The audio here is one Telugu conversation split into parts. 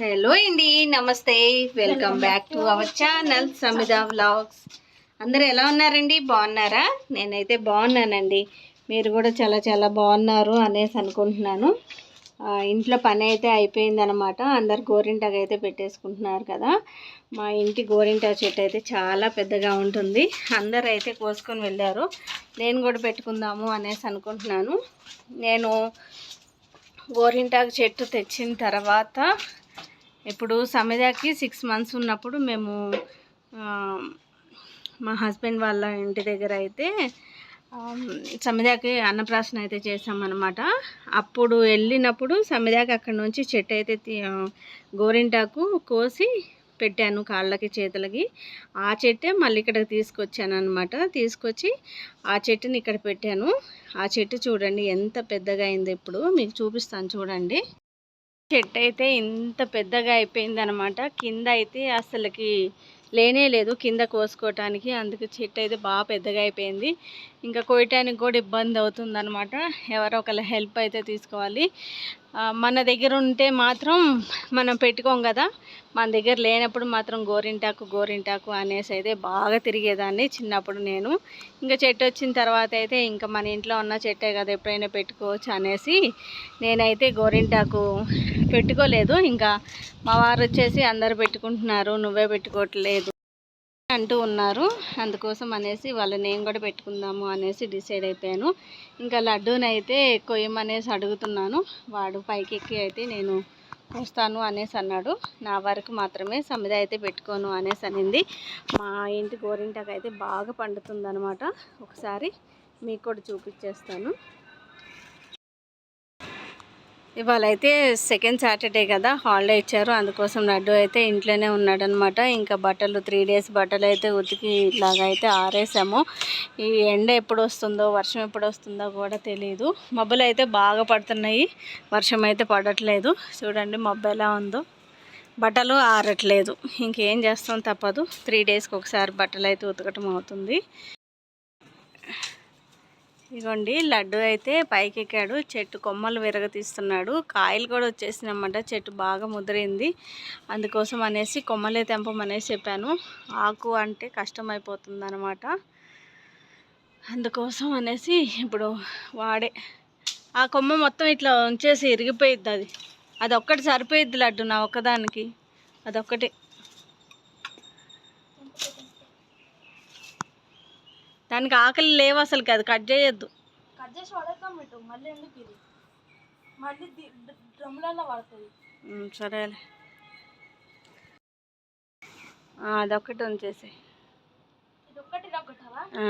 హలో అండి నమస్తే. Welcome back to our channel Samita vlogs అందరూ ఎలా ఉన్నారండి? బాగున్నారా? నేనైతే బాగున్నానండి. మీరు కూడా చాలా చాలా బాగున్నారు అనేసి అనుకుంటున్నాను. ఇంట్లో పని అయితే అయిపోయిందనమాట అందరు గోరింటాకు అయితే పెట్టేసుకుంటున్నారు కదా. మా ఇంటి గోరింటా చెట్టు అయితే చాలా పెద్దగా ఉంటుంది. అందరు అయితే కోసుకొని వెళ్ళారు. నేను కూడా పెట్టుకుందాము అనేసి అనుకుంటున్నాను. నేను గోరింటాకు చెట్టు తెచ్చిన తర్వాత ఇప్పుడు సమిదాకి సిక్స్ మంత్స్ ఉన్నప్పుడు మేము మా హస్బెండ్ వాళ్ళ ఇంటి దగ్గర అయితే సమిదాకి అన్నప్రాసన అయితే చేసామన్నమాట అప్పుడు వెళ్ళినప్పుడు సమిదాకి అక్కడ నుంచి చెట్టు అయితే గోరింటాకు కోసి పెట్టాను కాళ్ళకి చేతులకి. ఆ చెట్టే మళ్ళీ ఇక్కడికి తీసుకొచ్చాను అనమాట తీసుకొచ్చి ఆ చెట్టుని ఇక్కడ పెట్టాను. ఆ చెట్టు చూడండి ఎంత పెద్దగా అయింది ఇప్పుడు. మీకు చూపిస్తాను చూడండి. చెట్టు అయితే ఇంత పెద్దగా అయిపోయింది అనమాట కింద అయితే అసలుకి లేనే లేదు కింద కోసుకోవటానికి అందుకు చెట్టు అయితే బాగా పెద్దగా అయిపోయింది. ఇంకా కోయటానికి కూడా ఇబ్బంది అవుతుంది అనమాట ఎవరో ఒకళ్ళ హెల్ప్ అయితే తీసుకోవాలి. మన దగ్గర ఉంటే మాత్రం మనం పెట్టుకోం కదా. మన దగ్గర లేనప్పుడు మాత్రం గోరింటాకు గోరింటాకు అనేసి అయితే బాగా తిరిగేదాన్ని చిన్నప్పుడు నేను. ఇంకా చెట్టు వచ్చిన తర్వాత అయితే ఇంకా మన ఇంట్లో ఉన్న చెట్టే కదా ఎప్పుడైనా పెట్టుకోవచ్చు అనేసి నేనైతే గోరింటాకు పెట్టుకోలేదు. ఇంకా మా వారు వచ్చేసి అందరు పెట్టుకుంటున్నారు. నువ్వే పెట్టుకోవట్లేదు. అంటూ ఉన్నారు. అందుకోసం అనేసి వాళ్ళ నేమ్ కూడా పెట్టుకుందాము అనేసి డిసైడ్ అయిపోయాను. ఇంకా లడ్డూని అయితే కొయ్యమనేసి అడుగుతున్నాను. వాడు పైకి ఎక్కి అయితే నేను వస్తాను అనేసి అన్నాడు. నా వరకు మాత్రమే సమిద అయితే పెట్టుకోను అనేసి అనింది. మా ఇంటి గోరింటాకు అయితే బాగా పండుతుందనమాట ఒకసారి మీకు కూడా చూపించేస్తాను. ఇవాళ అయితే సెకండ్ సాటర్డే కదా హాలిడే ఇచ్చారు. అందుకోసం లడ్డు అయితే ఇంట్లోనే ఉన్నాడనమాట. ఇంకా బట్టలు త్రీ డేస్ బట్టలు అయితే ఉతికి ఇలాగ అయితే ఆరేసాము. ఈ ఎండ ఎప్పుడు వస్తుందో వర్షం ఎప్పుడు వస్తుందో కూడా తెలియదు మబ్బులు అయితే బాగా పడుతున్నాయి. వర్షం అయితే పడట్లేదు. చూడండి మబ్బు ఎలా ఉందో. బట్టలు ఆరట్లేదు. ఇంకేం చేస్తాం తప్పదు. త్రీ డేస్కి ఒకసారి బట్టలు అయితే ఉతకటం అవుతుంది. ఇగోండి లడ్డు అయితే పైకి ఎక్కాడు చెట్టు కొమ్మలు విరగతీస్తున్నాడు. కాయలు కూడా వచ్చేసినమాట చెట్టు బాగా ముదిరింది. అందుకోసం అనేసి కొమ్మలే తెంపమనేసి చెప్పాను. ఆకు అంటే కష్టం అయిపోతుంది అనమాట అందుకోసం అనేసి ఇప్పుడు వాడే. ఆ కొమ్మ మొత్తం ఇట్లా ఉంచేసి ఇరిగిపోయిద్ది అది. అది ఒక్కటి సరిపోయిద్ది లడ్డు నా ఒక్కదానికి. అదొక్కటి. దానికి ఆకలి లేవు అసలు అది కట్ చేయొద్దు. కట్ చేసి పడేద్దాం ఇటు. మళ్ళీ ఎందుకు ఇది? మళ్ళీ డ్రమ్లలో పడుతుంది సరేలే. ఉంచేసి ఇది ఒక్కటి ఇది ఒకటవా ఆ,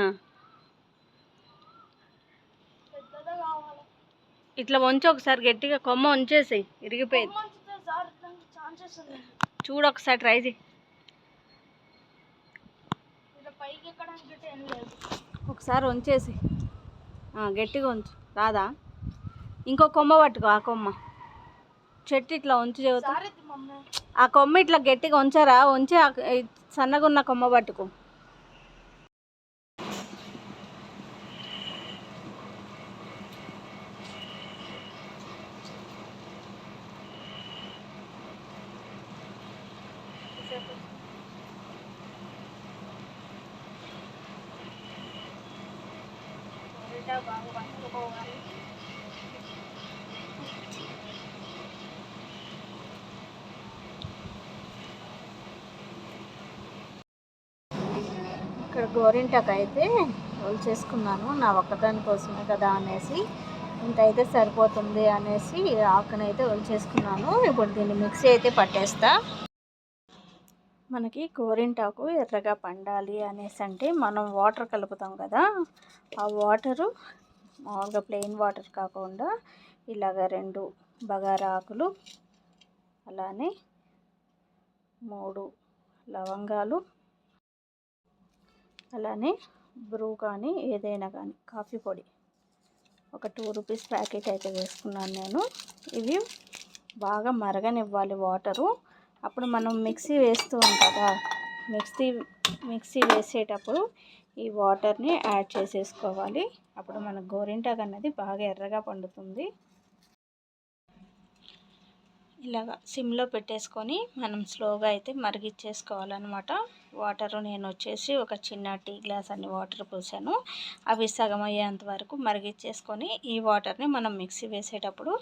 పెద్దదా కావాలి. ఇట్లా వంచి ఒకసారి గట్టిగా కొమ్మ ఉంచేసి ఇరిగిపోయింది. చూడు ఒకసారి ట్రై చేయి. పైకి ఎక్కడానికి ఏం లేదు. ఒకసారి ఉంచేసి ఆ, గట్టిగా ఉంచు రాదా? ఇంకో కొమ్మ పట్టుకో ఆ కొమ్మ. చెట్టు ఇట్లా ఉంచి చెబుతా. ఆ కొమ్మ ఇట్లా గట్టిగా ఉంచారా ఉంచి సన్నగా ఉన్న కొమ్మ పట్టుకో. ఇక్కడ గోరింటాకు అయితే చేసుకున్నాను. నా ఒక్కదాని కోసమే కదా అనేసి ఇంత అయితే సరిపోతుంది అనేసి ఆకునైతే చేసుకున్నాను. ఇప్పుడు దీన్ని మిక్సీ అయితే పట్టేస్తా. మనకి గోరింటాకు ఎర్రగా పండాలి అనేసి అంటే మనం వాటర్ కలుపుతాం కదా ఆ వాటరు మామూలుగా ప్లెయిన్ వాటర్ కాకుండా ఇలాగ రెండు బగారా ఆకులు అలానే మూడు లవంగాలు అలానే బ్రూ కానీ ఏదైనా కానీ కాఫీ పొడి. ఒక టూ రూపీస్ ప్యాకెట్ అయితే వేసుకున్నాను నేను. ఇవి బాగా మరగనివ్వాలి వాటరు. అప్పుడు మనం మిక్సీ వేస్తూ ఉంటాం కదా మిక్సీ మిక్సీ వేసేటప్పుడు ఈ వాటర్ని యాడ్ చేసేసుకోవాలి. అప్పుడు మన గోరింటాకు అన్నది బాగా ఎర్రగా పండుతుంది. ఇలాగా సిమ్లో పెట్టేసుకొని మనం స్లోగా అయితే మరిగిచ్చేసుకోవాలన్నమాట. వాటర్ నేను వచ్చేసి ఒక చిన్న టీ గ్లాస్ అన్ని వాటర్ పోసాను. అవి సగం అయ్యేంత వరకు మరిగిచ్చేసుకొని ఈ వాటర్ని మనం మిక్సీ వేసేటప్పుడు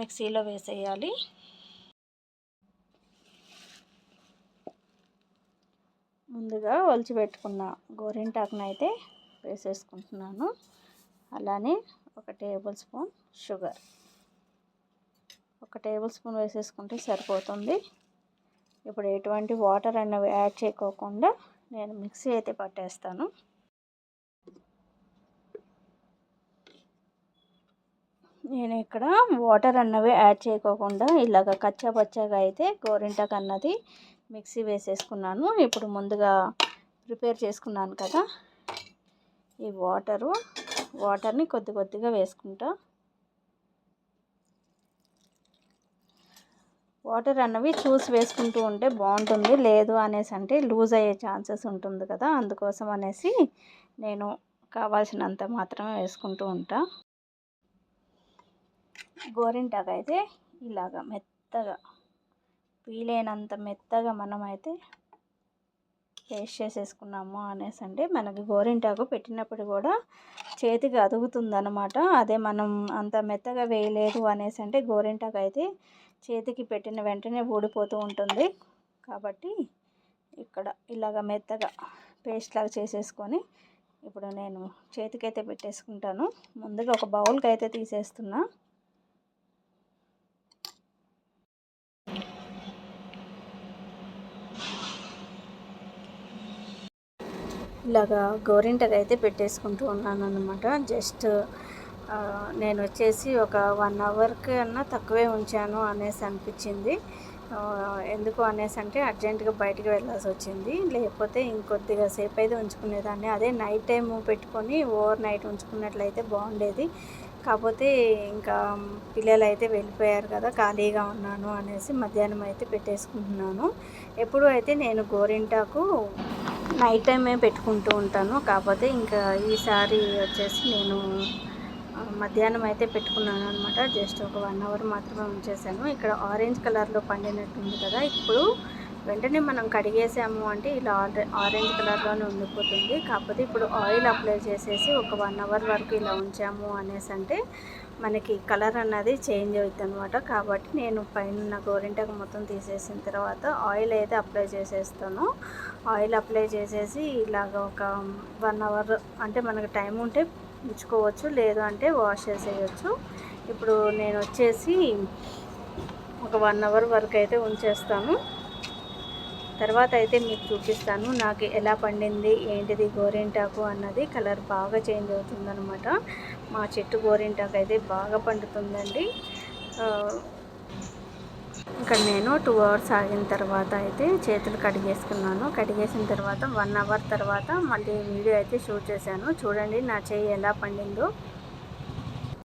మిక్సీలో వేసేయాలి. ముందుగా ఒలిచిపెట్టుకున్న గోరింటాకును అయితే వేసేసుకుంటున్నాను. అలానే ఒక టేబుల్ స్పూన్ షుగర్. ఒక టేబుల్ స్పూన్ వేసేసుకుంటే సరిపోతుంది. ఇప్పుడు ఎటువంటి వాటర్ అన్నవి యాడ్ చేయకోకుండా నేను మిక్సీ అయితే పట్టేస్తాను. నేను ఇక్కడ వాటర్ అన్నవి యాడ్ చేయకోకుండా ఇలాగ కచ్చా పచ్చాగా అయితే గోరింటాకు అన్నది మిక్సీ వేసేసుకున్నాను. ఇప్పుడు ముందుగా ప్రిపేర్ చేసుకున్నాను కదా ఈ వాటరు. వాటర్ని కొద్ది కొద్దిగా వేసుకుంటా. వాటర్ అన్నవి చూసి వేసుకుంటూ ఉంటే బాగుంటుంది. లేదు అనేసి అంటే లూజ్ అయ్యే ఛాన్సెస్ ఉంటుంది కదా అందుకోసం అనేసి నేను కావాల్సినంత మాత్రమే వేసుకుంటూ ఉంటా. గోరింటాకు అయితే ఇలాగ మెత్తగా వీలైనంత మెత్తగా మనమైతే పేస్ట్ చేసేసుకున్నాము అనేసి అంటే మనకి గోరింటాకు పెట్టినప్పుడు కూడా చేతికి అదుగుతుందనమాట అదే మనం అంత మెత్తగా వేయలేదు అనేసి అంటే గోరింటాకు అయితే చేతికి పెట్టిన వెంటనే ఊడిపోతూ ఉంటుంది. కాబట్టి ఇక్కడ ఇలాగ మెత్తగా పేస్ట్ లాగా చేసేసుకొని ఇప్పుడు నేను చేతికైతే పెట్టేసుకుంటాను. ముందుగా ఒక బౌల్కి అయితే తీసేస్తున్నా. ఇలాగా గోరింటకు అయితే పెట్టేసుకుంటూ ఉన్నాను అనమాట జస్ట్ నేను వచ్చేసి ఒక వన్ అవర్కి అన్నా తక్కువే ఉంచాను అనేసి అనిపించింది. ఎందుకు అనేసి అంటే అర్జెంటుగా బయటకు వెళ్ళాల్సి వచ్చింది. లేకపోతే ఇంకొద్దిగా సేపు అయితే ఉంచుకునేదాన్ని. అదే నైట్ టైం పెట్టుకొని ఓవర్ నైట్ ఉంచుకున్నట్లయితే బాగుండేది. కాకపోతే ఇంకా పిల్లలు అయితే వెళ్ళిపోయారు కదా ఖాళీగా ఉన్నాను అనేసి మధ్యాహ్నం అయితే పెట్టేసుకుంటున్నాను. ఎప్పుడు అయితే నేను గోరింటాకు నైట్ టైమే పెట్టుకుంటూ ఉంటాను. కాకపోతే ఇంకా ఈసారి వచ్చేసి నేను మధ్యాహ్నం అయితే పెట్టుకున్నాను అనమాట జస్ట్ ఒక వన్ అవర్ మాత్రమే ఉంచేసాను ఇక్కడ ఆరెంజ్ కలర్లో పండినట్టుంది కదా. ఇప్పుడు వెంటనే మనం కడిగేసాము అంటే ఇలా ఆరెంజ్ కలర్లోనే ఉండిపోతుంది. కాకపోతే ఇప్పుడు ఆయిల్ అప్లై చేసేసి ఒక వన్ అవర్ వరకు ఇలా ఉంచాము అనేసి అంటే మనకి కలర్ అన్నది చేంజ్ అవుతుంది అనమాట కాబట్టి నేను పైన గోరింటాకు మొత్తం తీసేసిన తర్వాత ఆయిల్ అయితే అప్లై చేసేస్తాను. ఆయిల్ అప్లై చేసేసి ఇలాగ ఒక వన్ అవర్ అంటే మనకు టైం ఉంటే ఉంచుకోవచ్చు లేదు అంటే వాష్ చేసేయచ్చు. ఇప్పుడు నేను వచ్చేసి ఒక వన్ అవర్ వరకు అయితే ఉంచేస్తాను. తర్వాత అయితే మీకు చూపిస్తాను నాకు ఎలా పండింది ఏంటిది గోరింటాకు అన్నది కలర్ బాగా చేంజ్ అవుతుందనమాట మా చెట్టు గోరింటాకు అయితే బాగా పండుతుందండి. ఇక్కడ నేను టూ అవర్స్ ఆగిన తర్వాత అయితే చేతులు కడిగేసుకున్నాను కడిగేసిన తర్వాత వన్ అవర్ తర్వాత మళ్ళీ వీడియో అయితే షూట్ చేశాను. చూడండి నా చేయి ఎలా పండిందో.